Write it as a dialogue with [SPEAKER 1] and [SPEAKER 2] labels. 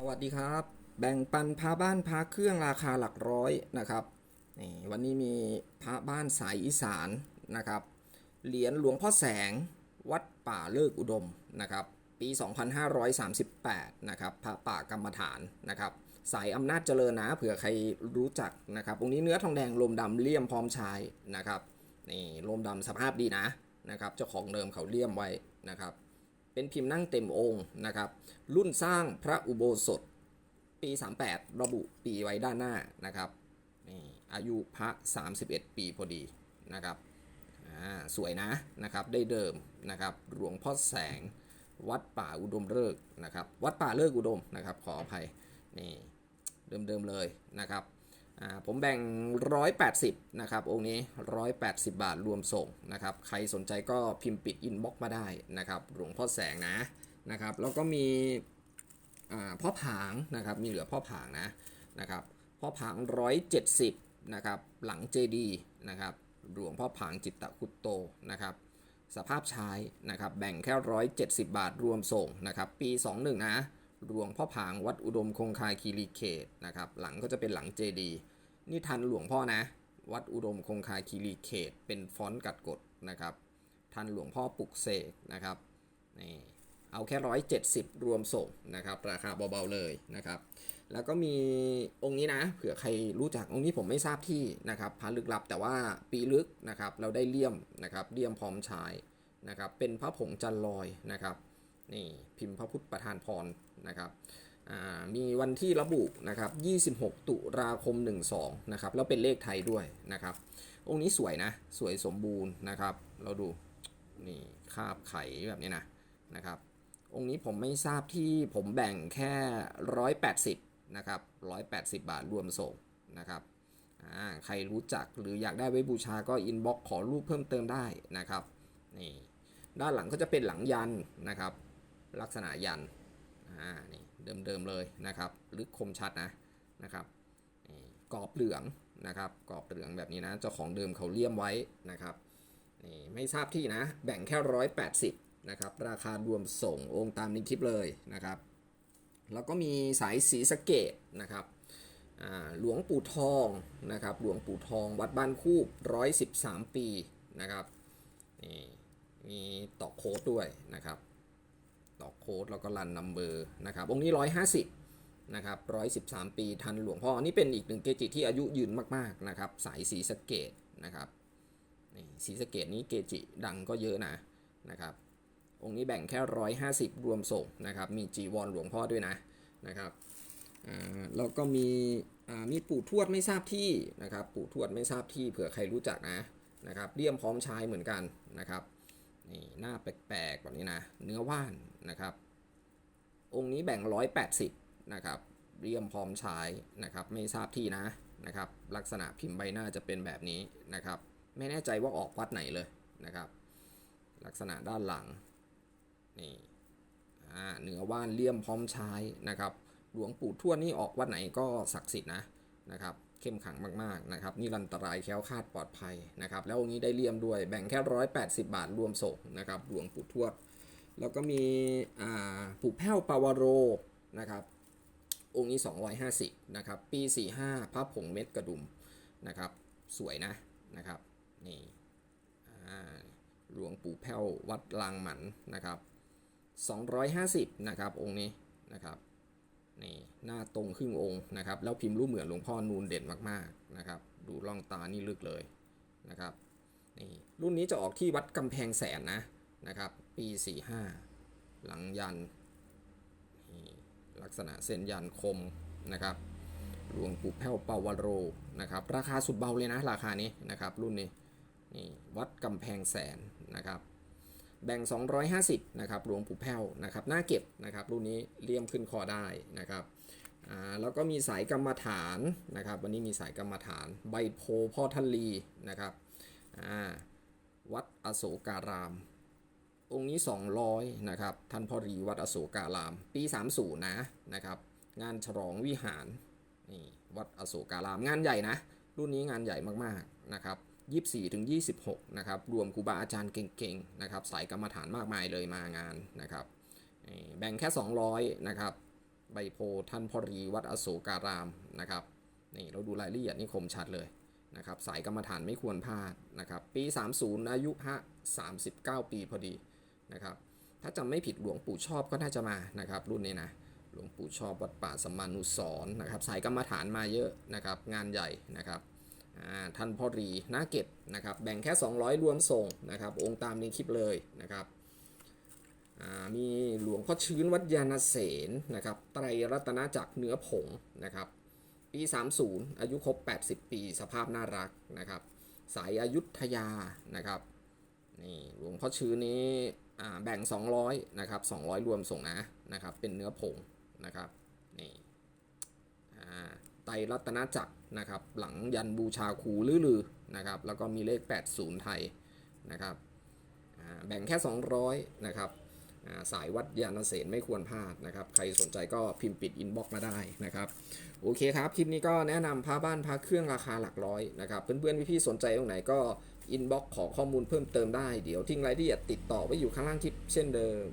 [SPEAKER 1] สวัสดีครับ แบ่งปันพาบ้านพาเครื่องราคาหลักร้อยนะครับนี่วันนี้มีพระบ้านสายอีสานนะครับเหรียญหลวงพ่อแสงวัดป่าเลิกอุดมนะครับปี 2538นะครับพระป่ากรรมฐานนะครับสายอำนาจเจริญนะเผื่อใครรู้จักนะครับองนี้เนื้อทองแดงลมดำเลี่ยมพร้อมชายนะครับนี่ลมดำสภาพดีนะนะครับเจ้าของเดิมเขาเลี่ยมไว้นะครับ เป็นพิมพ์นั่งเต็มองค์นะครับ รุ่นสร้างพระอุโบสถ ปี 38 ระบุปีไว้ด้านหน้านะครับนี่อายุพระ 31 ปีพอดีนะครับอ่าสวยนะนะครับได้เดิมนะครับหลวงพ่อแสงวัดป่าอุดมเลิกษ์นะครับ วัดป่าเลิกษ์อุดมนะครับ ขออภัยนี่เดิมๆเลยนะครับ ผมแบ่ง 180 นะครับ องค์นี้ 180 บาทรวมส่งนะครับ ใครสนใจก็พิมพ์ปิดอินบ็อกมาได้นะครับ หลวงพ่อแสงนะนะครับ แล้วก็มีอ่าพ่อผางนะครับ มีเหลือพ่อผางนะนะครับ พ่อผาง 170 นะครับ หลังเจดีนะครับ หลวงพ่อผางจิตตะคุตโตนะครับ สภาพใช้นะครับ แบ่งแค่ 170 บาทรวมส่งนะครับ ปี 21 นะ หลวงพ่อผางวัดอุดมคงคาคีรีเขตนะครับ หลังก็จะเป็นหลังเจดีนี่ทันหลวงพ่อนะ วัดอุดมคงคาคีรีเขต เป็นฟอนต์กัดกดนะครับ ทันหลวงพ่อปลุกเสกนะครับนี่เอาแค่ร้อยเจ็ดสิบรวมส่งนะครับ ราคาเบาๆเลยนะครับ แล้วก็มีองค์นี้นะ เผื่อใครรู้จักองค์นี้ผมไม่ทราบที่นะครับพระลึกลับแต่ว่าปีลึกนะครับ เราได้เลี่ยมนะครับเลี่ยมพร้อมใช้นะครับ เป็นพระผงจันลอยนะครับ นี่พิมพ์พระพุทธประธานพร นะครับมีวันที่ระบุนะครับ 26 ตุลาคม 12 นะครับ แล้วเป็นเลขไทยด้วยนะครับ องค์นี้สวยนะ สวยสมบูรณ์นะครับ เราดู นี่คาบไข่แบบนี้นะนะครับ องค์นี้ผมไม่ทราบที่ผมแบ่งแค่ 180 นะครับ 180 บาทรวมส่งนะครับ ใครรู้จักหรืออยากได้ไว้บูชาก็อินบ็อกขอรูปเพิ่มเติมได้นะครับ นี่ ด้านหลังก็จะเป็นหลังยันนะครับ ลักษณะยัน อ่านี่เดิมๆเลยนะครับลึกคมชัดนะนะครับกรอบเหลืองนะครับกรอบเหลืองแบบนี้นะเจ้าของเดิมเขาเลี่ยมไว้นะครับนี่ไม่ทราบที่นะแบ่งแค่ร้อยแปดสิบนะครับราคารวมส่งองค์ตามในคลิปเลยนะครับ แล้วก็มีสายสีสเกตนะครับหลวงปู่ทองนะครับหลวงปู่ทองวัดบ้านคูบร้อยสิบสามปีนะครับนี่มีตอกโค้ดด้วยนะครับ ตอโค้ดแล้วก็รันนัมเบอร์นะครับองค์นี้ 150นะครับ113 ปีทันหลวงพ่ออันี่เป็นอีกหนึ่งเกจิที่อายุยืนมากๆนะครับสายสีสเกตนะครับนี่สีสเกตนี้เกจิดังก็เยอะนะนะครับองค์นี้แบ่งแค่ 150 รวมส่งนะครับมีจีวรหลวงพ่อด้วยนะนะครับแล้วก็มีมีปู่ทวดไม่ทราบที่นะครับปู่ทวดไม่ทราบที่เผื่อใครรู้จักนะนะครับเลี่ยมพร้อมใช้เหมือนกันนะครับ นี่หน้าแปลกๆแบบนี้นะ เนื้อว่านนะครับ องค์นี้แบ่ง 180 นะครับ เรียมพร้อมใช้นะครับ ไม่ทราบที่นะนะครับ ลักษณะพิมพ์ใบหน้าจะเป็นแบบนี้นะครับ ไม่แน่ใจว่าออกวัดไหนเลยนะครับ ลักษณะด้านหลังนี่อ่าเนื้อว่านเลี่ยมพร้อมใช้นะครับ หลวงปู่ทวดนี่ออกวัดไหนก็ศักดิ์สิทธิ์นะนะครับเข้มขังมากๆนะครับนิรันตรายแค้วคาดปลอดภัยนะครับ แล้วองค์นี้ได้เลี่ยมด้วยแบ่งแค่ร้อยแปดสิบาทรวมส่งนะครับหลวงปู่ทวด แล้วก็มีอ่าปู่แพ้วปาวโรนะครับองค์นี้ 250นะครับปี 45พระผงเม็ดกระดุมนะครับสวยนะนะครับนี่หลวงปู่แพ้ววัดลางหมันนะครับ250นะครับองค์นี้นะครับ นี่หน้าตรงครึ่งองค์นะครับ แล้วพิมพ์รูปเหมือนหลวงพ่อนูนเด่นมากๆนะครับ ดูล่องตานี่ลึกเลยนะครับนี่รุ่นนี้จะออกที่วัดกำแพงแสนนะนะครับ ปี 45 หลังยันลักษณะเส้นยันคมนะครับหลวงปู่แพ้วปาวโรนะครับ ราคาสุดเบาเลยนะราคานี้นะครับ รุ่นนี้นี่วัดกำแพงแสนนะครับ แบ่ง 250 นะครับ หลวงปู่แพ้วนะครับ หน้าเก็บนะครับ รุ่นนี้เลี่ยมขึ้นคอได้นะครับอ่าแล้วก็มีสายกรรมฐานนะครับ วันนี้มีสายกรรมฐาน ใบโพพ่อทันลีนะครับอ่าวัดอโศการาม องค์นี้ 200 นะครับ ท่านพ่อรีวัดอโศการาม ปี 30 นะนะครับ งานฉลองวิหารนี่วัดอโศการาม งานใหญ่นะ รุ่นนี้งานใหญ่มากๆนะครับ 24ถึง26นะครับรวมครูบาอาจารย์เก่งๆนะครับสายกรรมฐานมากมายเลยมางานนะครับแบ่งแค่ 200นะครับใบโพท่านพ่อรีวัดอโศการามนะครับนี่เราดูรายละเอียดนี่คมชัดเลยนะครับสายกรรมฐานไม่ควรพลาดนะครับปี 30 อายุพระ39 ปีพอดีนะครับถ้าจำไม่ผิดหลวงปู่ชอบก็น่าจะมานะครับรุ่นนี้นะหลวงปู่ชอบวัดป่าสมานุสร์นะครับสายกรรมฐานมาเยอะนะครับงานใหญ่นะครับ ท่านพ่อรีหน้าเก็บนะครับแบ่งแค่ 200 รวมส่งนะครับองค์ตามในคลิปเลยนะครับอ่ามีหลวงพ่อชื้นวัดยาณเสนนะครับไตรรัตนจักรเนื้อผงนะครับปี 30 อายุครบ 80 ปี สภาพน่ารักนะครับสายอายุทยานะครับนี่หลวงพ่อชื้นนี้อ่าแบ่ง 200นะครับ200 รวมส่งนะนะครับเป็นเนื้อผงนะครับนี่อ่าไตรรัตนจักร นะครับหลังยันบูชาครูลือๆนะครับแล้วก็มีเลข 80 ไทยนะครับแบ่งแค่ 200นะครับสายวัดยาณเสนไม่ควรพลาดนะครับใครสนใจก็พิมพ์ปิดอินบ็อกมาได้นะครับโอเคครับคลิปนี้ก็แนะนำพาบ้านพาเครื่องราคาหลักร้อยนะครับเพื่อนๆพี่ๆสนใจตรงไหนก็อินบ็อกขอข้อมูลเพิ่มเติมได้ เดี๋ยวทิ้งรายละเอียดติดต่อไว้อยู่ข้างล่างคลิปเช่นเดิม